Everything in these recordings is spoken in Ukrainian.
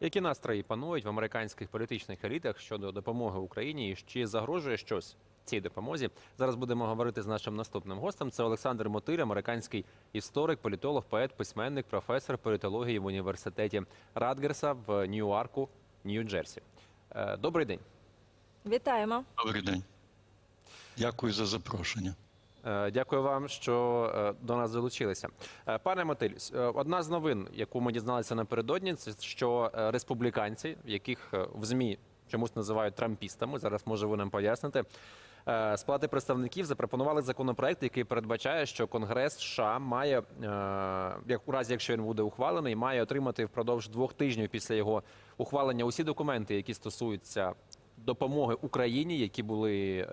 Які настрої панують в американських політичних елітах щодо допомоги Україні і чи загрожує щось цій допомозі? Зараз будемо говорити з нашим наступним гостем. Це Олександр Мотир, американський історик, політолог, поет, письменник, професор політології в університеті Радгерса в Ньюарку, Нью-Джерсі. Е, Добрий день. Вітаємо. Добрий день. Дякую за запрошення. Е, Дякую вам, що е, до нас долучилися. Е, Пане Мотиль, одна з новин, яку ми дізналися напередодні, це що республіканці, яких в ЗМІ чомусь називають трампістами, зараз може ви нам поясните. З Палати представників запропонували законопроект, який передбачає, що Конгрес США має, як у разі, якщо він буде ухвалений, має отримати впродовж двох тижнів після його ухвалення усі документи, які стосуються допомоги Україні, які були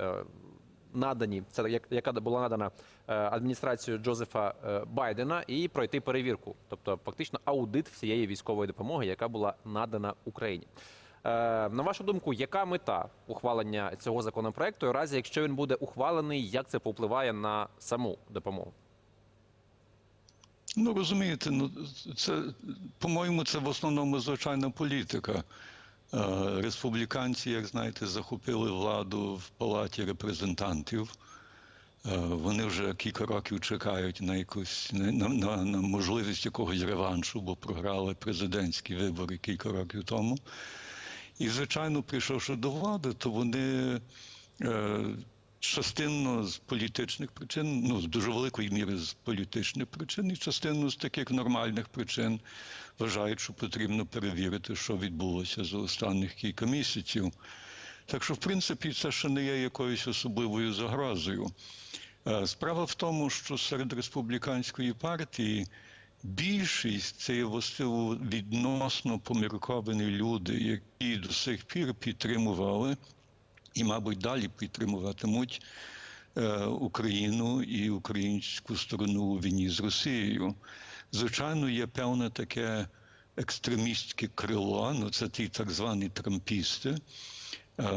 надані, це яка була надана е, адміністрацією Джозефа е, Байдена, і пройти перевірку, тобто фактично аудит всієї військової допомоги, яка була надана Україні. Е, На вашу думку, яка мета ухвалення цього законопроекту? І разі, якщо він буде ухвалений, як це повпливає на саму допомогу? Ну розумієте, ну це по-моєму, це в основному звичайна політика. Е, Республіканці, як знаєте, захопили владу в палаті репрезентантів. Е, Вони вже кілька років чекають на якусь на, на, на можливість якогось реваншу, бо програли президентські вибори кілька років тому. І, звичайно, прийшовши до влади, то вони е, частинно з політичних причин, ну з дуже великої міри з політичних причин, і частинно з таких нормальних причин вважають, що потрібно перевірити, що відбулося за останніх кілька місяців. Так що, в принципі, це ще не є якоюсь особливою загрозою. Е, Справа в тому, що серед республіканської партії більшість це є властиво відносно помірковані люди, які до сих пір підтримували і, мабуть, далі підтримуватимуть е, Україну і українську сторону у війні з Росією. Звичайно, є певне таке екстремістське крило, ну це ті так звані трампісти. Е,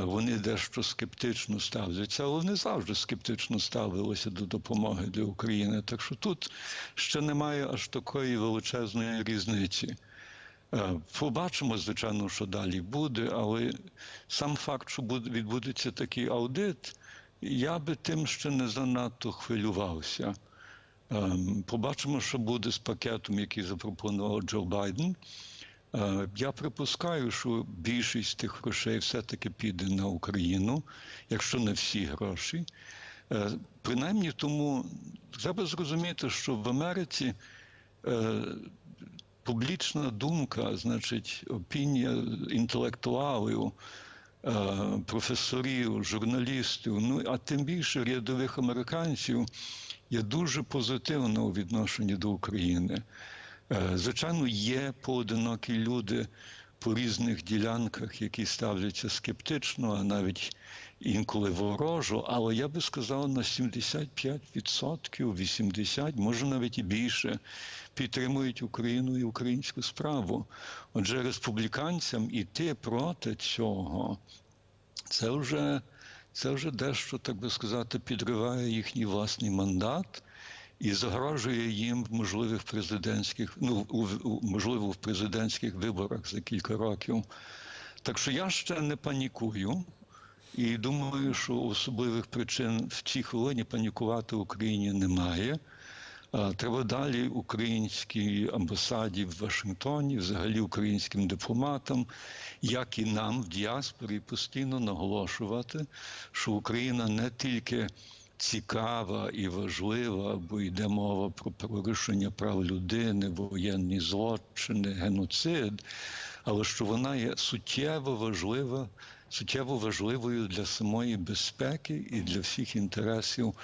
Вони дещо скептично ставляться, але не завжди скептично ставилися до допомоги для України. Так що тут ще немає аж такої величезної різниці. Е, Побачимо, звичайно, що далі буде, але сам факт, що відбудеться такий аудит, я би тим ще не занадто хвилювався. Ем, Побачимо, що буде з пакетом, який запропонував Джо Байден. Е, Я припускаю, що більшість тих грошей все-таки піде на Україну, якщо не всі гроші. Е, Принаймні тому треба зрозуміти, що в Америці е, публічна думка, значить, опінія інтелектуалів, е, професорів, журналістів, ну а тим більше рядових американців є дуже позитивна у відношенні до України. Е, Звичайно, є поодинокі люди по різних ділянках, які ставляться скептично, а навіть інколи ворожо, але я би сказав, на 75%, 80%, може навіть і більше, підтримують Україну і українську справу. Отже, республіканцям іти проти цього, це вже, це вже дещо, так би сказати, підриває їхній власний мандат і загрожує їм в можливих президентських, ну у, можливо в президентських виборах за кілька років. Так що я ще не панікую. І думаю, що особливих причин в цій хвилині панікувати Україні немає. Треба далі українській амбасаді в Вашингтоні, взагалі українським дипломатам, як і нам в діаспорі, постійно наголошувати, що Україна не тільки цікава і важлива, бо йде мова про порушення прав людини, воєнні злочини, геноцид, але що вона є суттєво важлива, суттєво важливою для самої безпеки і для всіх інтересів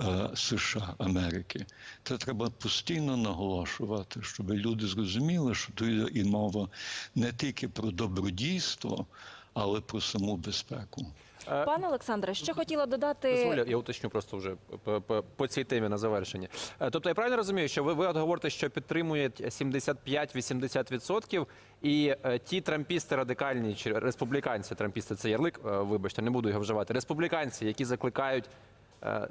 е, США Америки. Це треба постійно наголошувати, щоб люди зрозуміли, що тут йде і мова не тільки про добродійство, але про саму безпеку. Е, Пане Олександре, що хотіла додати. Дозволю, я уточню просто вже по, по, по цій темі на завершення. Е, Тобто я правильно розумію, що ви, ви говорите, що підтримують 75-80%, і е, ті трампісти радикальні чи республіканці, трампісти це ярлик, вибачте, не буду його вживати. Республіканці, які закликають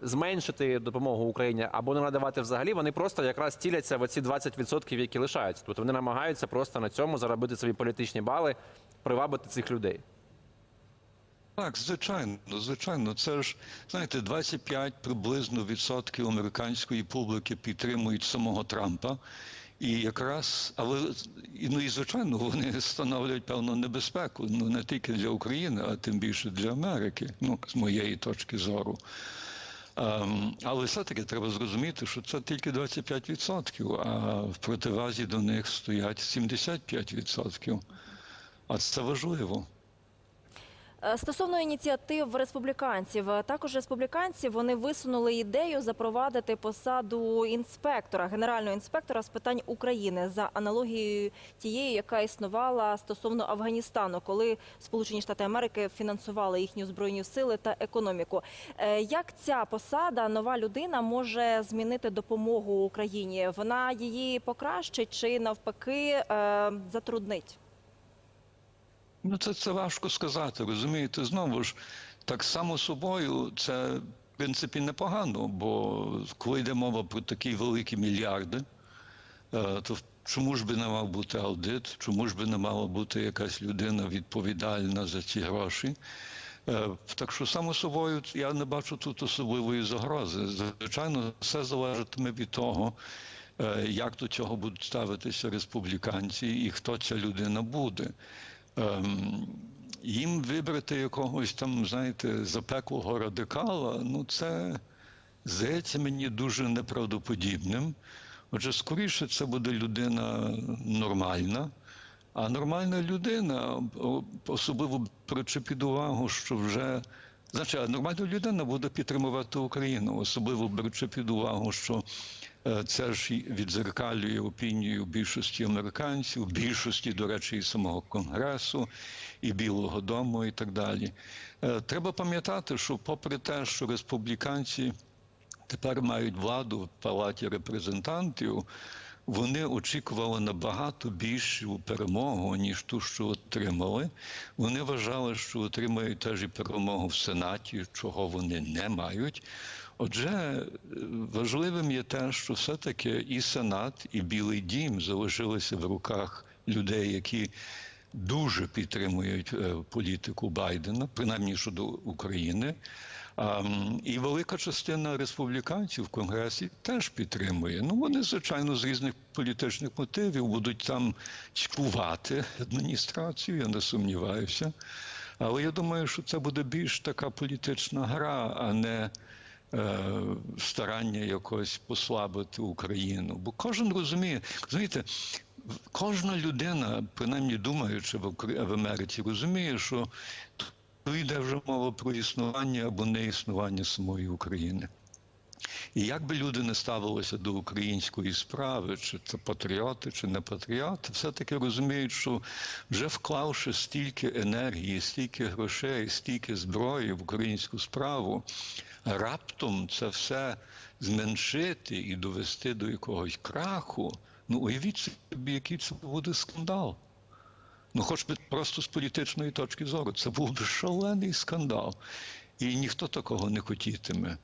зменшити допомогу Україні або не надавати взагалі, вони просто якраз ціляться в оці 20%, які лишаються. Тобто вони намагаються просто на цьому заробити собі політичні бали, привабити цих людей. Так, звичайно, звичайно. Це ж знаєте, 25 приблизно відсотків американської публіки підтримують самого Трампа. І якраз, але ну і звичайно, вони становлять певну небезпеку ну не тільки для України, а тим більше для Америки, ну з моєї точки зору. Ем, але все-таки треба зрозуміти, що це тільки 25%, а в противазі до них стоять 75%. А це важливо. Е, Стосовно ініціатив республіканців, е, також республіканці вони висунули ідею запровадити посаду інспектора, генерального інспектора з питань України за аналогією тієї, яка існувала стосовно Афганістану, коли Сполучені Штати Америки фінансували їхні збройні сили та економіку. Е, Як ця посада, нова людина, може змінити допомогу Україні? Вона її покращить чи навпаки затруднить? Ну, це, це важко сказати, розумієте? Знову ж, так само собою, це в принципі непогано, бо коли йде мова про такі великі мільярди, е, то чому ж би не мав бути аудит, чому ж би не мала бути якась людина відповідальна за ці гроші? Е, Так що, само собою, я не бачу тут особливої загрози. Звичайно, все залежатиме від того, е, як до цього будуть ставитися республіканці і хто ця людина буде. Ем, їм вибрати якогось там, знаєте, запеклого радикала, ну це здається мені дуже неправдоподібним. Отже, скоріше це буде людина нормальна. А нормальна людина, особливо беручи під увагу, що вже значить, нормальна людина буде підтримувати Україну, особливо беручи під увагу, що е, це ж відзеркалює опінію більшості американців, більшості, до речі, і самого конгресу, і Білого Дому, і так далі. Е, Треба пам'ятати, що попри те, що республіканці тепер мають владу в палаті репрезентантів, вони очікували набагато більшу перемогу, ніж ту, що отримали. Вони вважали, що отримають теж і перемогу в Сенаті, чого вони не мають. Отже, е, важливим є те, що все-таки і Сенат, і Білий Дім залишилися в руках людей, які дуже підтримують е, політику Байдена, принаймні щодо України. І велика частина республіканців в Конгресі теж підтримує. Ну вони, звичайно, з різних політичних мотивів будуть там чпувати адміністрацію, я не сумніваюся. Але я думаю, що це буде більш така політична гра, а не е, старання якось послабити Україну. Бо кожен розуміє, розумієте, кожна людина, принаймні думаючи в Америці, розуміє, що то йде вже мова про існування або не існування самої України. І як би люди не ставилися до української справи, чи це патріоти, чи не патріоти, все-таки розуміють, що вже вклавши стільки енергії, стільки грошей, стільки зброї в українську справу, раптом це все зменшити і довести до якогось краху, ну уявіть собі, який це буде скандал. Ну, хоч би просто з політичної точки зору, це був би шалений скандал. І ніхто такого не хотітиме.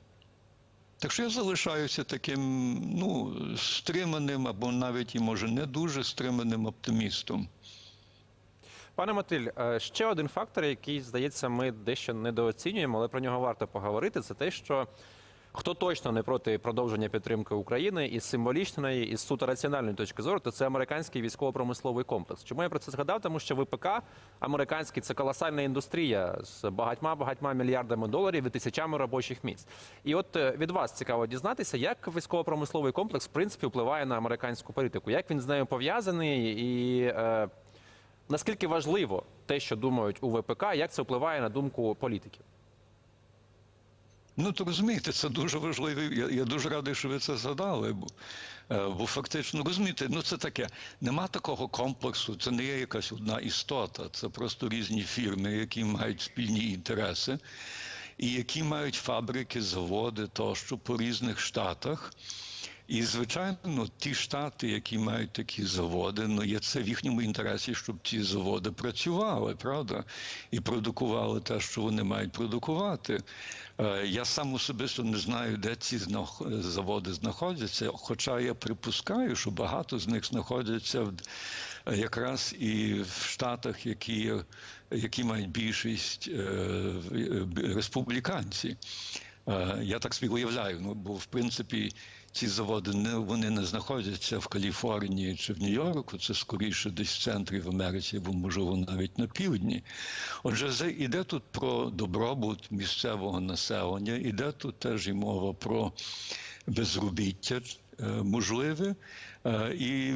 Так що я залишаюся таким, ну, стриманим або навіть і може не дуже стриманим оптимістом. Пане Матиль, е, ще один фактор, який, здається, ми дещо недооцінюємо, але про нього варто поговорити, це те, що хто точно не проти продовження підтримки України із символічної, і суто раціональної точки зору, то це американський військово-промисловий комплекс. Чому я про це згадав? Тому що ВПК американський це колосальна індустрія з багатьма багатьма мільярдами доларів і тисячами робочих місць. І от е, від вас цікаво дізнатися, як військово-промисловий комплекс в принципі впливає на американську політику, як він з нею пов'язаний і. е, Наскільки важливо те, що думають у ВПК, як це впливає на думку політиків? Ну, то розумієте, це дуже важливо. Я, я дуже радий, що ви це задали. Бо, е, бо фактично, розумієте, ну це таке. Нема такого комплексу, це не є якась одна істота, це просто різні фірми, які мають спільні інтереси, і які мають фабрики, заводи тощо по різних штатах. І, звичайно, ті штати, які мають такі заводи, ну є це в їхньому інтересі, щоб ті заводи працювали, правда, і продукували те, що вони мають продукувати. Е, Я сам особисто не знаю, де ці заводи знаходяться, хоча я припускаю, що багато з них знаходяться в- якраз і в штатах, які, які мають більшість е, е, республіканці. Я так собі уявляю, ну бо в принципі ці заводи не вони не знаходяться в Каліфорнії чи в Нью-Йорку, це скоріше десь в центрі в Америці, або можливо навіть на півдні. Отже, іде тут про добробут місцевого населення, іде тут теж і мова про безробіття можливе е, і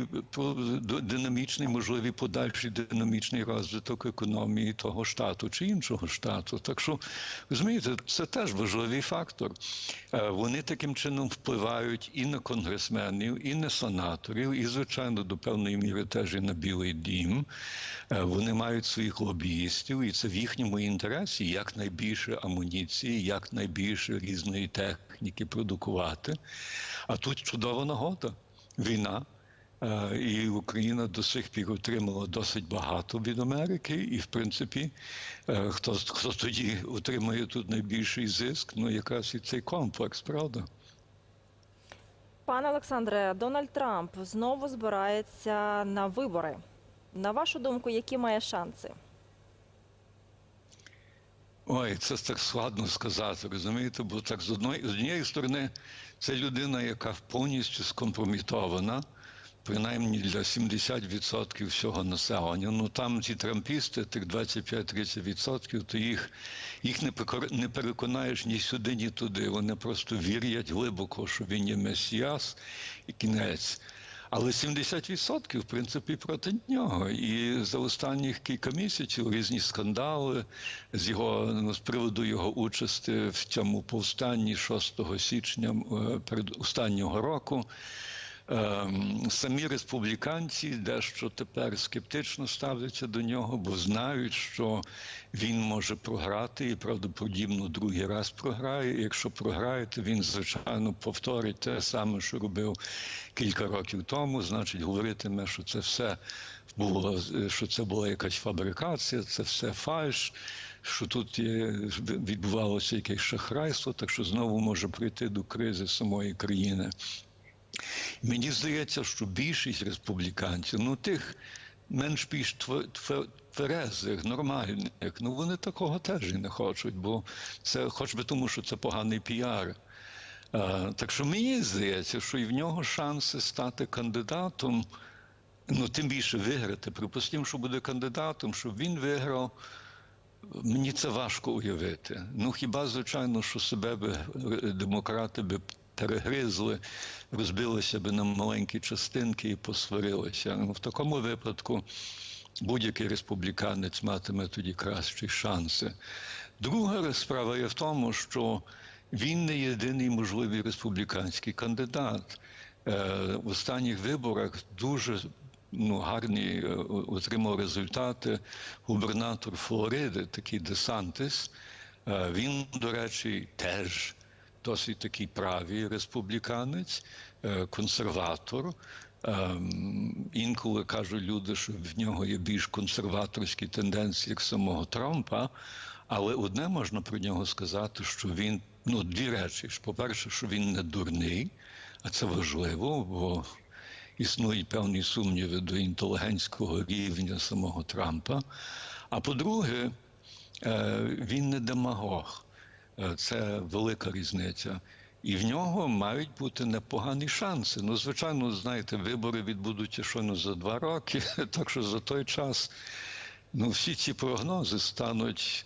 динамічний, можливий подальший динамічний розвиток економії того штату чи іншого штату. Так що розумієте, це теж важливий фактор. Е, Вони таким чином впливають і на конгресменів, і на сенаторів, і звичайно до певної міри теж і на Білий Дім. Е, Вони мають своїх лобіїстів, і це в їхньому інтересі якнайбільше амуніції, якнайбільше різної техніки продукувати. А тут чудова нагода війна. Е, І Україна до сих пір отримала досить багато від Америки, і в принципі, е, хто, хто тоді отримує тут найбільший зиск, ну якраз і цей комплекс, правда? Пане Олександре, Дональд Трамп знову збирається на вибори. На вашу думку, які має шанси? Ой, це так складно сказати, розумієте? Бо так з одної з однієї сторони, це людина, яка повністю скомпромітована, принаймні для 70% всього населення. Ну там ці трампісти, тих 25-30%, то їх, їх не не переконаєш ні сюди, ні туди. Вони просто вірять глибоко, що він є месіас і кінець. Але 70% в принципі проти нього. І за останніх кілька місяців різні скандали з його ну, з приводу його участі в цьому повстанні 6 січня е, перед останнього року. Ем, Самі республіканці дещо тепер скептично ставляться до нього, бо знають, що він може програти і правдоподібно другий раз програє. І якщо програє, то він звичайно повторить те саме, що робив кілька років тому. Значить, говоритиме, що це все було, що це була якась фабрикація, це все фальш. Що тут є, відбувалося якесь шахрайство, так що знову може прийти до кризи самої країни. Мені здається, що більшість республіканців, ну тих менш більш тв- тв- тверезих, нормальних, ну вони такого теж і не хочуть, бо це хоч би тому, що це поганий піар. А, так що мені здається, що і в нього шанси стати кандидатом, ну тим більше виграти. Припустимо, що буде кандидатом, щоб він виграв. Мені це важко уявити. Ну хіба звичайно, що себе би е, демократи би перегризли, розбилися би на маленькі частинки і посварилися. Ну, в такому випадку будь-який республіканець матиме тоді кращі шанси. Друга справа є в тому, що він не єдиний можливий республіканський кандидат. Е, В останніх виборах дуже ну, гарні е, отримав результати губернатор Флориди, такий Десантис. Е, Він, до речі, теж досить такий правий республіканець, е, консерватор. Ем, Інколи кажуть люди, що в нього є більш консерваторські тенденції, як самого Трампа. Але одне можна про нього сказати, що він ну дві речі. По-перше, що він не дурний, а це важливо, бо існують певні сумніви до інтелігентського рівня самого Трампа. А по-друге, е, він не демагог. Е, Це велика різниця. І в нього мають бути непогані шанси. Ну, звичайно, знаєте, вибори відбудуться щойно за два роки, так що за той час ну, всі ці прогнози стануть,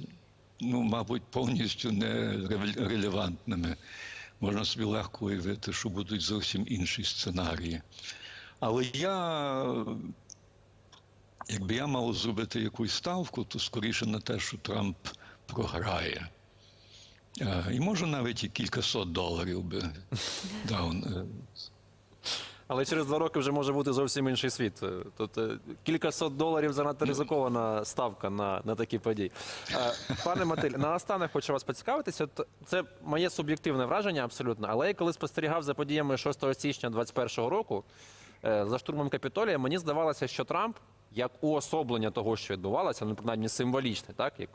ну, мабуть, повністю нерелевантними. Можна собі легко уявити, що будуть зовсім інші сценарії. Але я, якби я мав зробити якусь ставку, то скоріше на те, що Трамп програє. І може навіть і кількасот доларів би дав. е, Але через два роки вже може бути зовсім інший світ. Тут е, кількасот доларів занадто ризикована ставка на, на такі події. Е, Пане Матиль, наостанок хочу вас поцікавитися. Це моє суб'єктивне враження абсолютно. Але я коли спостерігав за подіями 6 січня 2021 року е, за штурмом Капітолія, мені здавалося, що Трамп, як уособлення того, що відбувалося, ну принаймні символічне, так як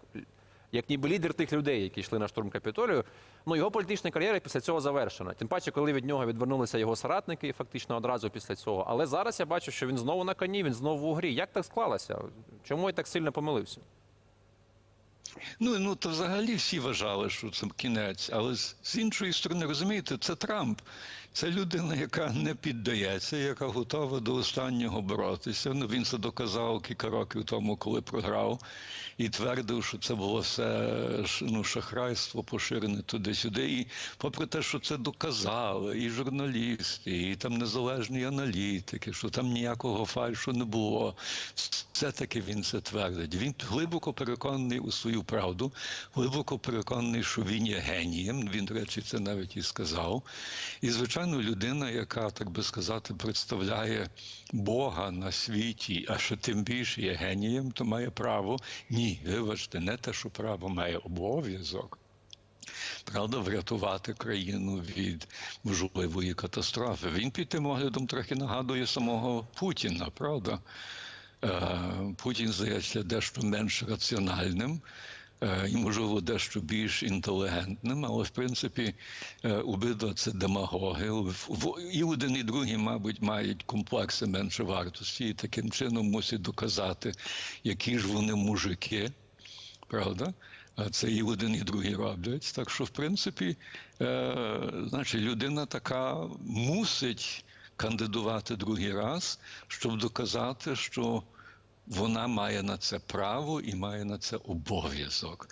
як ніби лідер тих людей, які йшли на штурм Капітолію, ну його політична кар'єра після цього завершена. Тим паче, коли від нього відвернулися його соратники, фактично одразу після цього. Але зараз я бачу, що він знову на коні, він знову у грі. Як так склалося? Чому я так сильно помилився? Ну, ну то взагалі всі вважали, що це кінець. Але з, іншої сторони, розумієте, це Трамп. Це людина, яка не піддається, яка готова до останнього боротися. Ну, він це доказав кілька років тому, коли програв, і твердив, що це було все ну, шахрайство поширене туди-сюди. І попри те, що це доказали, і журналісти, і там незалежні аналітики, що там ніякого фальшу не було. Все-таки він це твердить. Він глибоко переконаний у свою правду, глибоко переконаний, що він є генієм. Він, до речі, це навіть і сказав. І, звичайно, людина, яка, так би сказати, представляє Бога на світі, а що тим більше є генієм, то має право. Ні, вибачте, не те, що право має обов'язок. Правда, врятувати країну від можливої катастрофи. Він під тим оглядом трохи нагадує самого Путіна, правда? Е, Путін здається дещо менш раціональним і, можливо, дещо більш інтелігентним, але в принципі е, обидва це демагоги. І один, і другий, мабуть, мають комплекси менше вартості, і таким чином мусять доказати, які ж вони мужики правда? А це і один, і другий роблять. Так що, в принципі, е, значить, людина така мусить кандидувати другий раз, щоб доказати, що вона має на це право і має на це обов'язок.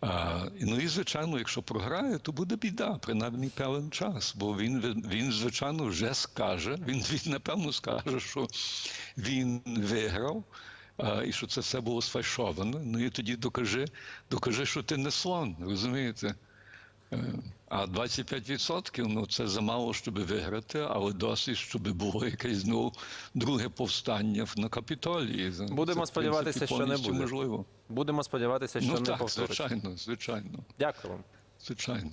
А, ну і звичайно, якщо програє, то буде біда, принаймні певен час. Бо він, він звичайно, вже скаже, він, він напевно скаже, що він виграв. А, і що це все було сфальшовано. Ну і тоді докажи, докажи, що ти не слон, розумієте? А 25% ну це замало, щоб виграти, але досить, щоб було якесь ну, друге повстання на Капітолії. Будемо в сподіватися, принципі, що не буде. можливо. Будемо сподіватися, що ну не так, повториться. звичайно, звичайно, Дякую вам. звичайно.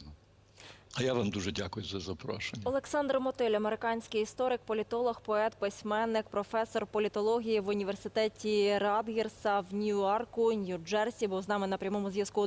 А я вам дуже дякую за запрошення. Олександр Мотиль, американський історик, політолог, поет, письменник, професор політології в університеті Радгерса в Ньюарку, Нью-Джерсі, був з нами на прямому зв'язку.